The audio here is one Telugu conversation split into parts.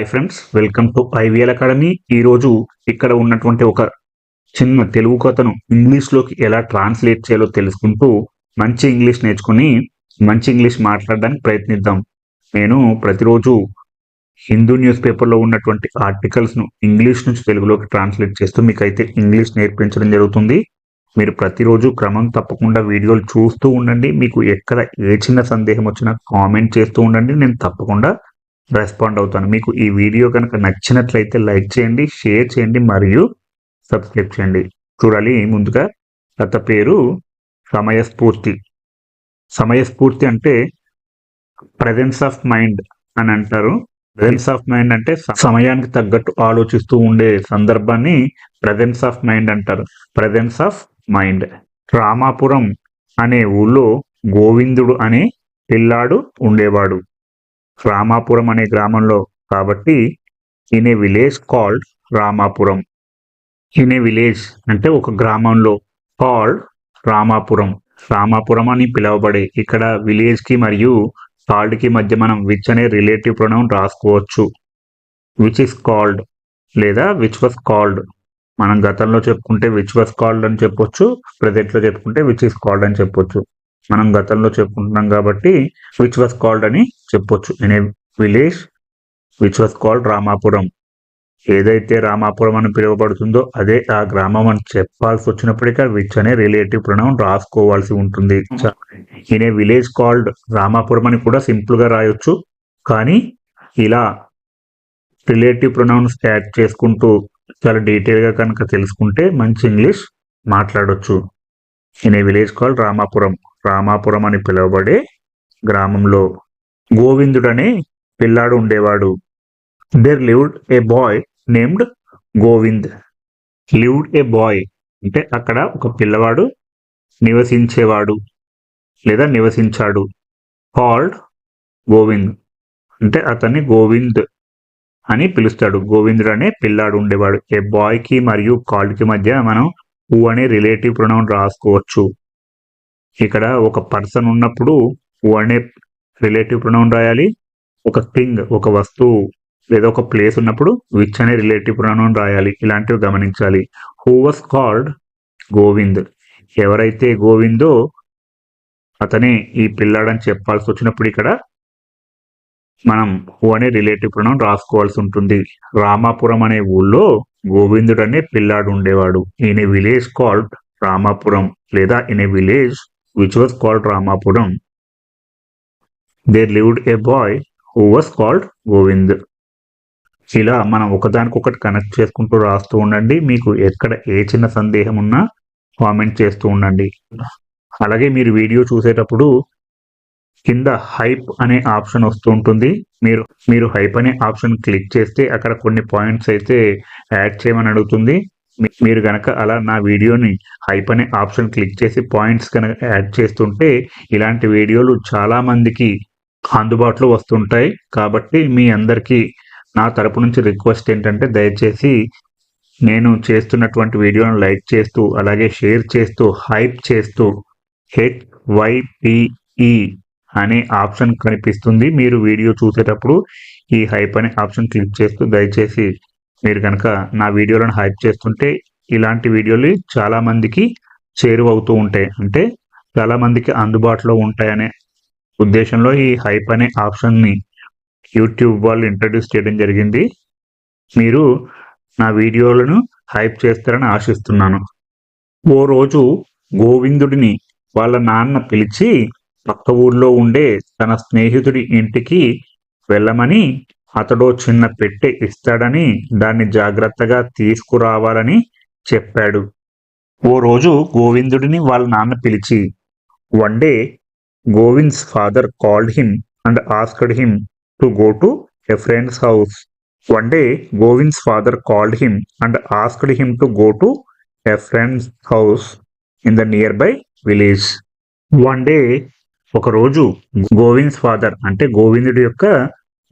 Hi friends welcome to IVL academy ఈరోజు ఇక్కడ ఉన్నటువంటి ఒక చిన్న తెలుగు కథను ఇంగ్లీష్లోకి ఎలా ట్రాన్స్లేట్ చేయాలో తెలుసుకుంటూ మంచి ఇంగ్లీష్ నేర్చుకుని మంచి ఇంగ్లీష్ మాట్లాడడానికి ప్రయత్నిద్దాం. నేను ప్రతిరోజు హిందూ న్యూస్ పేపర్లో ఉన్నటువంటి ఆర్టికల్స్ను ఇంగ్లీష్ నుంచి తెలుగులోకి ట్రాన్స్లేట్ చేస్తూ మీకైతే ఇంగ్లీష్ నేర్పించడం జరుగుతుంది. మీరు ప్రతిరోజు క్రమం తప్పకుండా వీడియోలు చూస్తూ ఉండండి. మీకు ఎక్కడ ఏ చిన్న సందేహం వచ్చినా కామెంట్ చేస్తూ ఉండండి. నేను తప్పకుండా రెస్పాండ్ అవుతాను. మీకు ఈ వీడియో కనుక నచ్చినట్లయితే లైక్ చేయండి షేర్ చేయండి మరియు సబ్స్క్రైబ్ చేయండి. చూడాలి ముందుగా గత పేరు సమయస్ఫూర్తి. సమయస్ఫూర్తి అంటే ప్రజెన్స్ ఆఫ్ మైండ్ అని అంటారు. ప్రజెన్స్ ఆఫ్ మైండ్ అంటే సమయానికి తగ్గట్టు ఆలోచిస్తూ ఉండే సందర్భాన్ని ప్రజెన్స్ ఆఫ్ మైండ్ అంటారు. ప్రజెన్స్ ఆఫ్ మైండ్ రామాపురం అనే ఊళ్ళో గోవిందుడు అనే పిల్లాడు ఉండేవాడు. రామాపురం అనే గ్రామంలో కాబట్టి in a village called Ramapuram. In a village అంటే ఒక గ్రామంలో కాల్డ్ రామాపురం. రామాపురం అని పిలువబడే ఇక్కడ విలేజ్కి మరియు కాల్డ్కి మధ్య మనం విచ్ అనే రిలేటివ్ ప్రొనౌన్ రాసుకోవచ్చు. విచ్ ఇస్ కాల్డ్ లేదా విచ్ వాస్ కాల్డ్ మనం గతంలో చెప్పుకుంటే విచ్ వాస్ కాల్డ్ అని చెప్పొచ్చు ప్రజెంట్లో చెప్పుకుంటే విచ్ ఇస్ కాల్డ్ అని చెప్పొచ్చు. మనం గతంలో చెప్పుకుంటున్నాం కాబట్టి విచ్ వాస్ కాల్డ్ అని చెప్పొచ్చు. In a village which was called Ramapuram ఏదైతే రామాపురం అని పిలువబడుతుందో అదే ఆ గ్రామం అని చెప్పాల్సి వచ్చినప్పటికీ విచ్ అనే రిలేటివ్ ప్రొనౌన్ రాసుకోవాల్సి ఉంటుంది. In a village called Ramapuram అని కూడా సింపుల్గా రాయొచ్చు. కానీ ఇలా రిలేటివ్ ప్రొనౌన్స్ యాడ్ చేసుకుంటూ చాలా డీటెయిల్గా కనుక తెలుసుకుంటే మంచి ఇంగ్లీష్ మాట్లాడొచ్చు. In a village called Ramapuram Ramapuram అని పిలువబడే గ్రామంలో గోవిందుడనే పిల్లాడు ఉండేవాడు. There lived a boy named Govind lived a boy అంటే అక్కడ ఒక పిల్లవాడు నివసించేవాడు లేదా నివసించాడు. కాల్డ్ గోవింద్ అంటే అతన్ని గోవింద్ అని పిలుస్తాడు. గోవిందుడు అనే పిల్లాడు ఉండేవాడు. ఏ బాయ్కి మరియు కాల్డ్కి మధ్య మనం ఊ అనే రిలేటివ్ ప్రొనౌన్ రాసుకోవచ్చు. ఇక్కడ ఒక పర్సన్ ఉన్నప్పుడు ఊ అనే రిలేటివ్ ప్రొనౌన్ రాయాలి. ఒక థింగ్ ఒక వస్తువు లేదా ఒక ప్లేస్ ఉన్నప్పుడు విచ్ అనే రిలేటివ్ ప్రొనౌన్ రాయాలి. ఇలాంటివి గమనించాలి. Who was called Govind. ఎవరైతే గోవిందో అతనే ఈ పిల్లాడని చెప్పాల్సి వచ్చినప్పుడు ఇక్కడ మనం హూ అనే రిలేటివ్ ప్రొనౌన్ రాసుకోవాల్సి ఉంటుంది. రామాపురం అనే ఊళ్ళో గోవిందుడు అనే పిల్లాడు ఉండేవాడు. ఇన్ విలేజ్ కాల్డ్ రామాపురం లేదా in a village which was called Ramapuram. There lived a boy who was called Govind ఇలా మనం ఒకదానికొకటి కనెక్ట్ చేసుకుంటూ రాస్తూ ఉండండి. మీకు ఎక్కడ ఏ చిన్న సందేహం ఉన్నా కామెంట్ చేస్తూ ఉండండి. అలాగే మీరు వీడియో చూసేటప్పుడు కింద హైప్ అనే ఆప్షన్ వస్తూ ఉంటుంది. మీరు మీరు హైప్ అనే ఆప్షన్ క్లిక్ చేస్తే అక్కడ కొన్ని పాయింట్స్ అయితే యాడ్ చేయమని అడుగుతుంది. మీరు గనక అలా నా వీడియోని హైప్ అనే ఆప్షన్ క్లిక్ చేసి పాయింట్స్ కనుక యాడ్ చేస్తుంటే ఇలాంటి వీడియోలు చాలా మందికి అందుబాటులో వస్తుంటాయి. కాబట్టి మీ అందరికీ నా తరపు నుంచి రిక్వెస్ట్ ఏంటంటే దయచేసి నేను చేస్తున్నటువంటి వీడియోను లైక్ చేస్తూ అలాగే షేర్ చేస్తూ హైప్ చేస్తూ హెచ్ వైపిఈ అనే ఆప్షన్ కనిపిస్తుంది. మీరు వీడియో చూసేటప్పుడు ఈ హైప్ అనే ఆప్షన్ క్లిక్ చేస్తూ దయచేసి మీరు కనుక నా వీడియోలను హైప్ చేస్తుంటే ఇలాంటి వీడియోలు చాలామందికి చేరువవుతూ ఉంటాయి. అంటే చాలామందికి అందుబాటులో ఉంటాయనే ఉద్దేశంలో ఈ హైప్ అనే ఆప్షన్ని యూట్యూబ్ వాళ్ళు ఇంట్రడ్యూస్ చేయడం జరిగింది. మీరు నా వీడియోలను హైప్ చేస్తారని ఆశిస్తున్నాను. ఓ రోజు గోవిందుడిని వాళ్ళ నాన్న పిలిచి పక్క ఊర్లో ఉండే తన స్నేహితుడి ఇంటికి వెళ్ళమని అతడు చిన్న పెట్టె ఇస్తాడని దాన్ని జాగ్రత్తగా తీసుకురావాలని చెప్పాడు. ఓ రోజు గోవిందుడిని వాళ్ళ నాన్న పిలిచి one day Govind's father called him and asked him to go to a friend's house one day Govind's father called him and asked him to go to a friend's house in the nearby village one day ఒకరోజు గోవింద్స్ ఫాదర్ అంటే గోవిందుడి యొక్క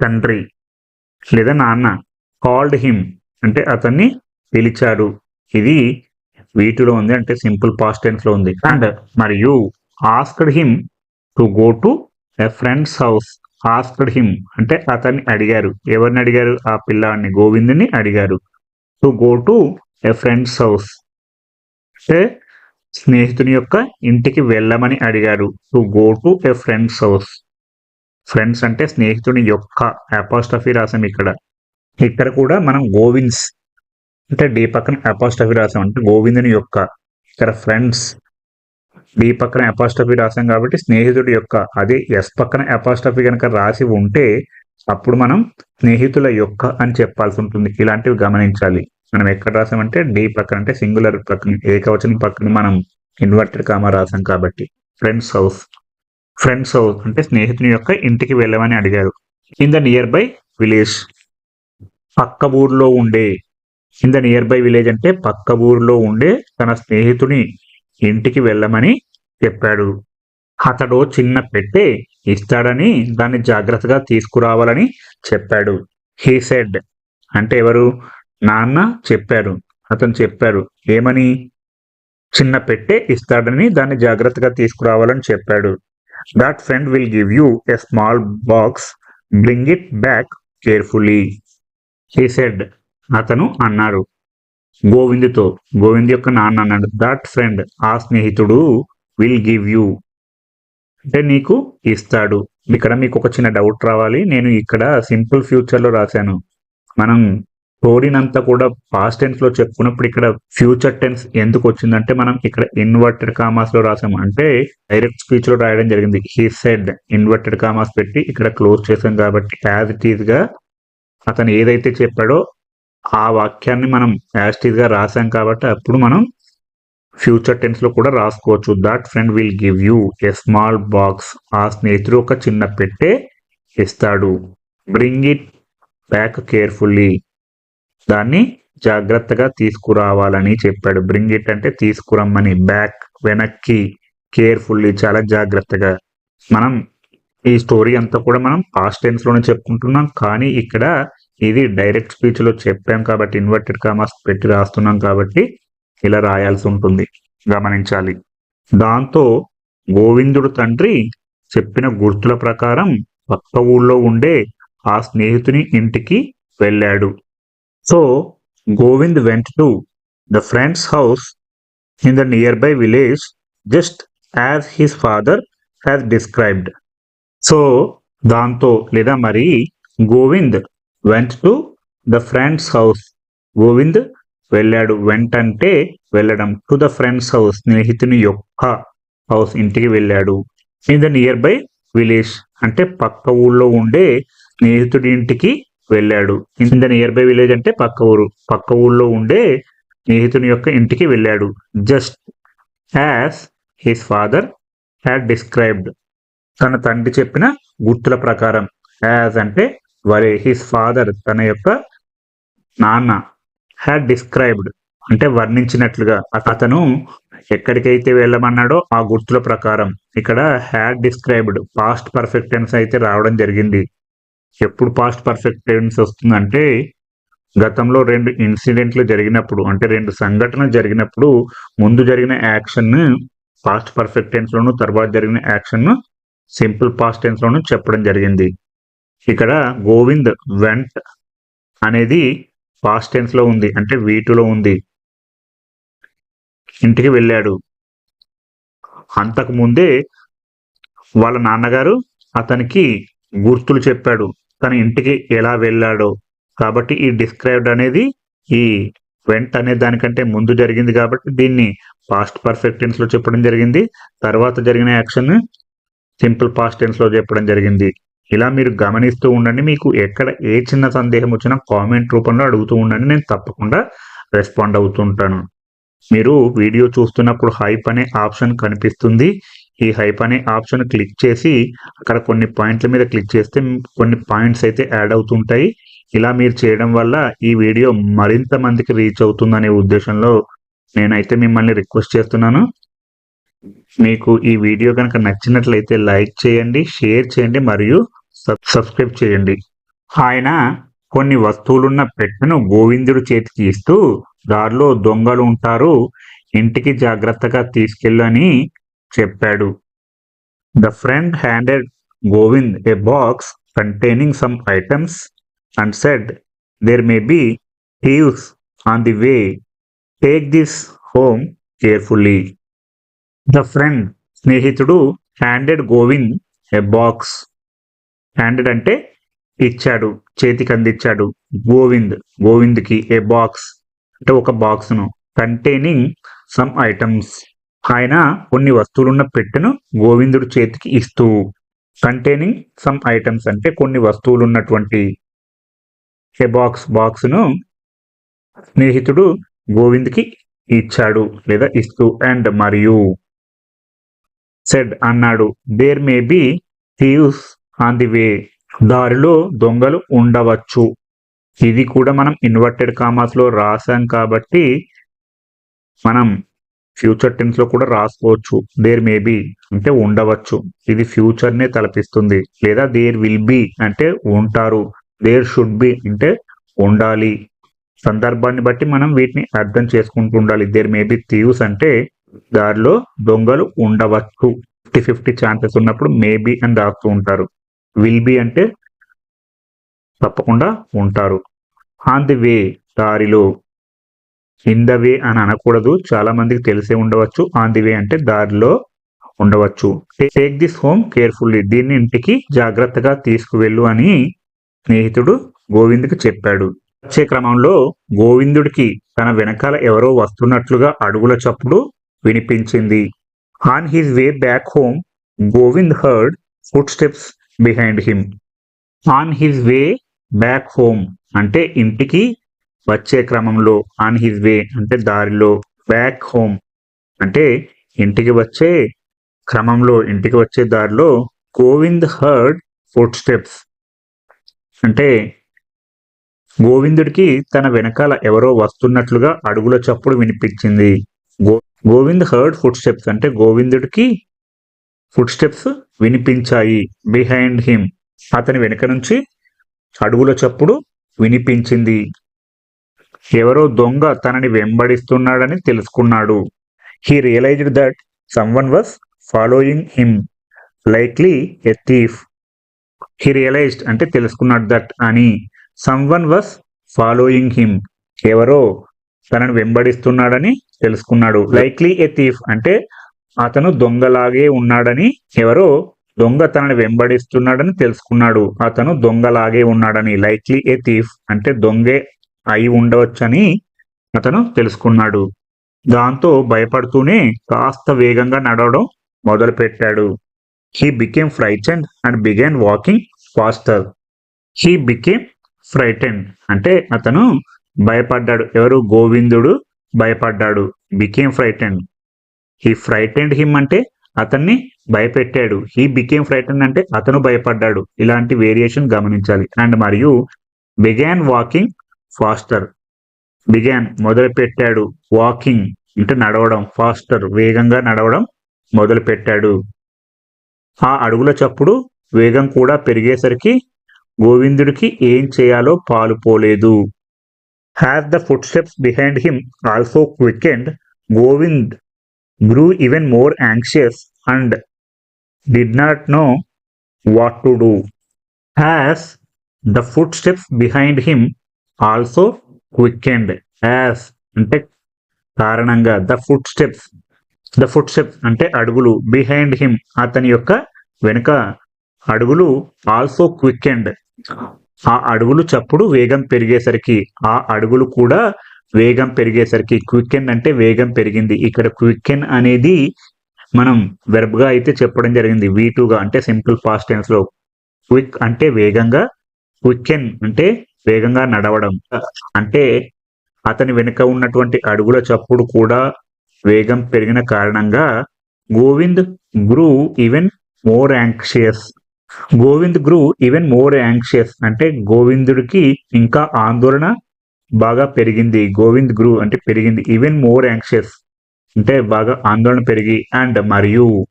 తండ్రి లేదా నాన్న కాల్డ్ హిమ్ అంటే అతన్ని పిలిచాడు. ఇది వీటిలో ఉంది అంటే సింపుల్ పాస్ట్ టెన్స్లో ఉంది. అండ్ మరియు asked him to go to a friend's house asked him అంటే అతన్ని అడిగారు. ఎవరిని అడిగారు? ఆ పిల్లాడిని గోవిందుని అడిగారు. To go to a friend's house అంటే స్నేహితుని యొక్క ఇంటికి వెళ్ళమని అడిగారు. To go to a friend's house friend's అంటే స్నేహితుని యొక్క అపాస్టఫీ రాసాం ఇక్కడ. ఇక్కడ కూడా మనం గోవింద్స్ అంటే డి పక్కన అపాస్టఫీ రాసాం అంటే గోవిందుని యొక్క. ఇక్కడ ఫ్రెండ్స్ బి పక్కన అపాస్టఫీ రాసాం కాబట్టి స్నేహితుడి యొక్క అదే ఎస్ పక్కన అపాస్టఫీ కనుక రాసి ఉంటే అప్పుడు మనం స్నేహితుల యొక్క అని చెప్పాల్సి ఉంటుంది. ఇలాంటివి గమనించాలి. మనం ఎక్కడ రాసామంటే డి పక్కన అంటే సింగులర్ పక్కన ఏకవచనం పక్కన మనం ఇన్వర్టెడ్ కామా రాసాం కాబట్టి. ఫ్రెండ్స్ హౌస్ ఫ్రెండ్స్ హౌస్ అంటే స్నేహితుని యొక్క ఇంటికి వెళ్ళమని అడిగారు. In the nearby village పక్క ఊర్లో ఉండే. In the nearby village అంటే పక్క ఊర్లో ఉండే తన స్నేహితుని ఇంటికి వెళ్ళమని చెప్పాడు. అతడు చిన్న పెట్టె ఇస్తాడని దాన్ని జాగ్రత్తగా తీసుకురావాలని చెప్పాడు. He said. అంటే ఎవరు? నాన్న చెప్పారు అతను చెప్పారు ఏమని? చిన్న పెట్టె ఇస్తాడని దాన్ని జాగ్రత్తగా తీసుకురావాలని చెప్పాడు. That friend will give you a small box bring it back carefully he said. అతను అన్నారు. గోవిందుతో గోవింద్ యొక్క నాన్న అన్నాడు దట్ ఫ్రెండ్ ఆ స్నేహితుడు విల్ గివ్ యూ అంటే నీకు ఇస్తాడు. ఇక్కడ మీకు ఒక చిన్న డౌట్ రావాలి. నేను ఇక్కడ సింపుల్ ఫ్యూచర్లో రాశాను. మనం స్టోరీనంతా కూడా పాస్ట్ టెన్స్లో చెప్పుకున్నప్పుడు ఇక్కడ ఫ్యూచర్ టెన్స్ ఎందుకు వచ్చిందంటే మనం ఇక్కడ ఇన్వర్టెడ్ కామాస్లో రాసాము అంటే డైరెక్ట్ స్పీచ్లో రాయడం జరిగింది. హీ సెడ్ ఇన్వర్టెడ్ కామాస్ పెట్టి ఇక్కడ క్లోజ్ చేసాం కాబట్టి యాజ్ ఇట్గా అతను ఏదైతే చెప్పాడో ఆ వాక్యాన్ని మనం యాజ్ రాసాం కాబట్టి అప్పుడు మనం ఫ్యూచర్ టెన్స్లో కూడా రాసుకోవచ్చు. That friend will give you a small box ఆ స్నేహితుడు ఒక చిన్న పెట్టే ఇస్తాడు. బ్రింగ్ ఇట్ బ్యాక్ కేర్ఫుల్లీ దాన్ని జాగ్రత్తగా తీసుకురావాలని చెప్పాడు. బ్రింగ్ ఇట్ అంటే తీసుకురమ్మని బ్యాక్ వెనక్కి కేర్ఫుల్లీ చాలా జాగ్రత్తగా. మనం ఈ స్టోరీ అంతా కూడా మనం పాస్ట్ టెన్స్లోనే చెప్పుకుంటున్నాం. కానీ ఇక్కడ ఇది డైరెక్ట్ స్పీచ్లో చెప్పాం కాబట్టి ఇన్వర్టెడ్ కామాస్ పెట్టి రాస్తున్నాం కాబట్టి ఇలా రాయాల్సి ఉంటుంది. గమనించాలి. దాంతో గోవిందుడు తండ్రి చెప్పిన గుర్తుల ప్రకారం పక్క ఊళ్ళో ఉండే ఆ స్నేహితుని ఇంటికి వెళ్ళాడు. So Govind went to the friend's house in the nearby village just as his father has described so దాంతో లేదా మరి Govind went to the friend's house Govind వెళ్ళాడు. వెంటంటే వెళ్ళడం టు ద ఫ్రెండ్స్ హౌస్ స్నేహితుని యొక్క హౌస్ ఇంటికి వెళ్ళాడు. In the nearby village అంటే పక్క ఊళ్ళో ఉండే స్నేహితుడి ఇంటికి వెళ్ళాడు. In the nearby village అంటే పక్క ఊరు. పక్క ఊళ్ళో ఉండే స్నేహితుని యొక్క ఇంటికి వెళ్ళాడు. Just as his father had described తన తండ్రి చెప్పిన గుర్తుల ప్రకారం. యాజ్ అంటే వరే హిస్ ఫాదర్ తన యొక్క నాన్న హ్యాడ్ డిస్క్రైబ్డ్ అంటే వర్ణించినట్లుగా అతను ఎక్కడికైతే వెళ్ళమన్నాడో ఆ గుర్తుల ప్రకారం ఇక్కడ had described past perfect tense అయితే రావడం జరిగింది. ఎప్పుడు పాస్ట్ పర్ఫెక్ట్ టెన్స్ వస్తుందంటే గతంలో రెండు ఇన్సిడెంట్లు జరిగినప్పుడు అంటే రెండు సంఘటనలు జరిగినప్పుడు ముందు జరిగిన యాక్షన్ పాస్ట్ పర్ఫెక్ట్ టెన్స్ లోను తర్వాత జరిగిన యాక్షన్ సింపుల్ పాస్ట్ టెన్స్ లోను చెప్పడం జరిగింది. ఇక్కడ గోవింద్ వెంట్ అనేది పాస్ట్ టెన్స్లో ఉంది అంటే వీటిలో ఉంది. ఇంటికి వెళ్ళాడు. అంతకు ముందే వాళ్ళ నాన్నగారు అతనికి గుర్తులు చెప్పాడు తన ఇంటికి ఎలా వెళ్ళాడో. కాబట్టి ఈ డిస్క్రైబ్డ్ అనేది ఈ వెంట్ అనే దానికంటే ముందు జరిగింది కాబట్టి దీన్ని పాస్ట్ పర్ఫెక్ట్ టెన్స్లో చెప్పడం జరిగింది. తర్వాత జరిగిన యాక్షన్ సింపుల్ పాస్ట్ టెన్స్లో చెప్పడం జరిగింది. ఇలా మీరు గమనిస్తూ ఉండండి. మీకు ఎక్కడ ఏ చిన్న సందేహం వచ్చినా కామెంట్ రూపంలో అడుగుతూ ఉండండి. నేను తప్పకుండా రెస్పాండ్ అవుతుంటాను. మీరు వీడియో చూస్తున్నప్పుడు హైప్ అనే ఆప్షన్ కనిపిస్తుంది. ఈ హైప్ అనే ఆప్షన్ క్లిక్ చేసి అక్కడ కొన్ని పాయింట్ల మీద క్లిక్ చేస్తే కొన్ని పాయింట్స్ అయితే యాడ్ అవుతుంటాయి. ఇలా మీరు చేయడం వల్ల ఈ వీడియో మరింత మందికి రీచ్ అవుతుందనే ఉద్దేశంలో నేనైతే మిమ్మల్ని రిక్వెస్ట్ చేస్తున్నాను. మీకు ఈ వీడియో కనుక నచ్చినట్లయితే లైక్ చేయండి షేర్ చేయండి మరియు సబ్స్క్రైబ్ చేయండి. ఆయన కొన్ని వస్తువులున్న పెట్టను గోవిందుడు చేతికి ఇస్తూ దారిలో దొంగలు ఉంటారు ఇంటికి జాగ్రత్తగా తీసుకెళ్ళని చెప్పాడు. The friend handed Govind a box containing some items and said there may be thieves on the way take this home carefully the friend స్నేహితుడు handed Govind a box handed అంటే ఇచ్చాడు చేతికి అందించాడు. గోవింద్ గోవింద్కి ఏ బాక్స్ అంటే ఒక బాక్స్ను కంటైనింగ్ సమ్ ఐటమ్స్ ఆయన కొన్ని వస్తువులున్న పెట్టెను గోవిందుడు చేతికి ఇస్తూ కంటైనింగ్ సమ్ ఐటమ్స్ అంటే కొన్ని వస్తువులు ఉన్నటువంటి ఏ బాక్స్ బాక్స్ను స్నేహితుడు గోవింద్కి ఇచ్చాడు లేదా ఇస్తూ అండ్ మరియు సెడ్ అన్నాడు there may be thieves on the way దారిలో దొంగలు ఉండవచ్చు. ఇది కూడా మనం ఇన్వర్టెడ్ కామాస్లో రాసాం కాబట్టి మనం ఫ్యూచర్ టెన్స్లో కూడా రాసుకోవచ్చు. దేర్ మే బి అంటే ఉండవచ్చు. ఇది ఫ్యూచర్ నే తలపిస్తుంది. లేదా దేర్ విల్ బి అంటే ఉంటారు. దేర్ షుడ్ బి అంటే ఉండాలి. సందర్భాన్ని బట్టి మనం వీటిని అర్థం చేసుకుంటూ ఉండాలి. దేర్ మే బి థీవ్స్ అంటే దారిలో దొంగలు ఉండవచ్చు. ఫిఫ్టీ ఫిఫ్టీ ఛాన్సెస్ ఉన్నప్పుడు మేబీ అని రాస్తూ ఉంటారు. విల్ బి అంటే తప్పకుండా ఉంటారు. ఆన్ ది వే దారిలో ఇన్ ద వే అని అనకూడదు. చాలా మందికి తెలిసే ఉండవచ్చు. ఆన్ ది వే అంటే దారిలో ఉండవచ్చు. టేక్ దిస్ హోమ్ కేర్ఫుల్లీ దీన్ని ఇంటికి జాగ్రత్తగా తీసుకువెళ్ళు అని స్నేహితుడు గోవింద్కి చెప్పాడు. వచ్చే క్రమంలో గోవిందుడికి తన వెనకాల ఎవరో వస్తున్నట్లుగా అడుగుల చప్పుడు వినిపించింది. On his way back home Govind heard footsteps behind him on his way back home అంటే ఇంటికి వచ్చే క్రమంలో ఆన్ హిజ్ వే అంటే దారిలో బ్యాక్ హోమ్ అంటే ఇంటికి వచ్చే క్రమంలో ఇంటికి వచ్చే దారిలో గోవింద్ హర్డ్ ఫుట్ స్టెప్స్ అంటే గోవిందుడికి తన వెనకాల ఎవరో వస్తున్నట్లుగా అడుగుల చప్పుడు వినిపించింది. Go Govind heard footsteps అంటే గోవిందుడికి ఫుట్ స్టెప్స్ వినిపించాయి. Behind him. అతని వెనుక నుంచి అడుగుల చప్పుడు వినిపించింది. ఎవరో దొంగ తనని వెంబడిస్తున్నాడని తెలుసుకున్నాడు. He realized that someone was following him likely a thief he realized అంటే తెలుసుకున్నాడు దట్ అని. సమ్వన్ వాస్ ఫాలోయింగ్ హిమ్ ఎవరో తనను వెంబడిస్తున్నాడని తెలుసుకున్నాడు. లైక్లీ ఎ థీఫ్ అంటే అతను దొంగలాగే ఉన్నాడని ఎవరో దొంగ తనని వెంబడిస్తున్నాడని తెలుసుకున్నాడు. అతను దొంగలాగే ఉన్నాడని లైక్లీ ఏ థీఫ్ అంటే దొంగే అయి ఉండవచ్చని అతను తెలుసుకున్నాడు. దాంతో భయపడుతూనే కాస్త వేగంగా నడవడం మొదలుపెట్టాడు. He became frightened and began walking faster he became frightened అంటే అతను భయపడ్డాడు. ఎవరు? గోవిందుడు భయపడ్డాడు. Became frightened he frightened him అంటే అతన్ని భయపెట్టాడు. హీ బికేమ్ ఫ్రైటెండ్ అంటే అతను భయపడ్డాడు. ఇలాంటి వేరియేషన్ గమనించాలి. అండ్ మరియు బిగాన్ వాకింగ్ ఫాస్టర్ బిగాన్ మొదలుపెట్టాడు. వాకింగ్ అంటే నడవడం. ఫాస్టర్ వేగంగా నడవడం మొదలుపెట్టాడు. ఆ అడుగుల చప్పుడు వేగం కూడా పెరిగేసరికి గోవిందుడికి ఏం చేయాలో పాలుపోలేదు has the footsteps behind him also quickened Govind grew even more anxious and did not know what to do has the footsteps behind him also quick and has అంటే కారణంగా the footsteps the footsteps అంటే అడుగులు బిహైండ్ హిమ్ అతని యొక్క వెనుక అడుగులు ఆల్సో క్విక్ అండ్ ఆ అడుగులు చప్పుడు వేగం పెరిగేసరికి ఆ అడుగులు కూడా వేగం పెరిగేసరికి క్వికెన్ అంటే వేగం పెరిగింది. ఇక్కడ క్వికెన్ అనేది మనం వెర్బ్గా అయితే చెప్పడం జరిగింది. వీ టూగా అంటే సింపుల్ పాస్ట్ టెన్స్లో క్విక్ అంటే వేగంగా క్వికెన్ అంటే వేగంగా నడవడం. అంటే అతని వెనుక ఉన్నటువంటి అడుగుల చప్పుడు కూడా వేగం పెరిగిన కారణంగా Govind grew even more anxious Govind grew even more anxious అంటే గోవిందుడికి ఇంకా ఆందోళన బాగా పెరిగింది. గోవింద్ గ్రూ అంటే పెరిగింది. ఈవెన్ మోర్ యాంక్షియస్ అంటే బాగా ఆందోళన పెరిగి అండ్ మరియు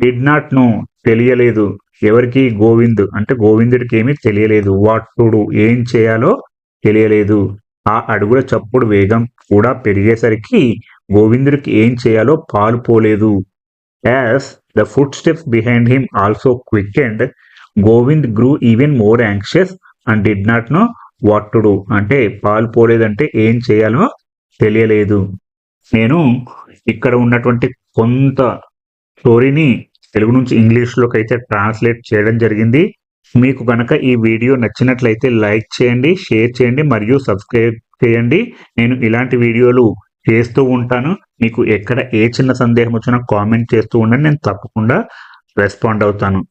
డిడ్ నాట్ నో తెలియలేదు. ఎవరికి గోవింద్ అంటే గోవిందుడికి ఏమీ తెలియలేదు. వాట్ టు డూ ఏం చేయాలో తెలియలేదు. ఆ అడుగుల చప్పుడు వేగం కూడా పెరిగేసరికి గోవిందుడికి ఏం చేయాలో పాలు పోలేదు. As the footsteps behind him also quick and Govind grew even more anxious and did not know what to do అంటే పాలు పోలేదంటే ఏం చేయాలో తెలియలేదు. నేను ఇక్కడ ఉన్నటువంటి కొంత స్టోరీని తెలుగు నుంచి ఇంగ్లీష్లోకి అయితే ట్రాన్స్లేట్ చేయడం జరిగింది. మీకు కనుక ఈ వీడియో నచ్చినట్లయితే లైక్ చేయండి షేర్ చేయండి మరియు సబ్స్క్రైబ్ చేయండి. నేను ఇలాంటి వీడియోలు చేస్తూ ఉంటాను. మీకు ఎక్కడ ఏ చిన్న సందేహం వచ్చినా కామెంట్ చేస్తూ ఉండండి. నేను తప్పకుండా రెస్పాండ్ అవుతాను.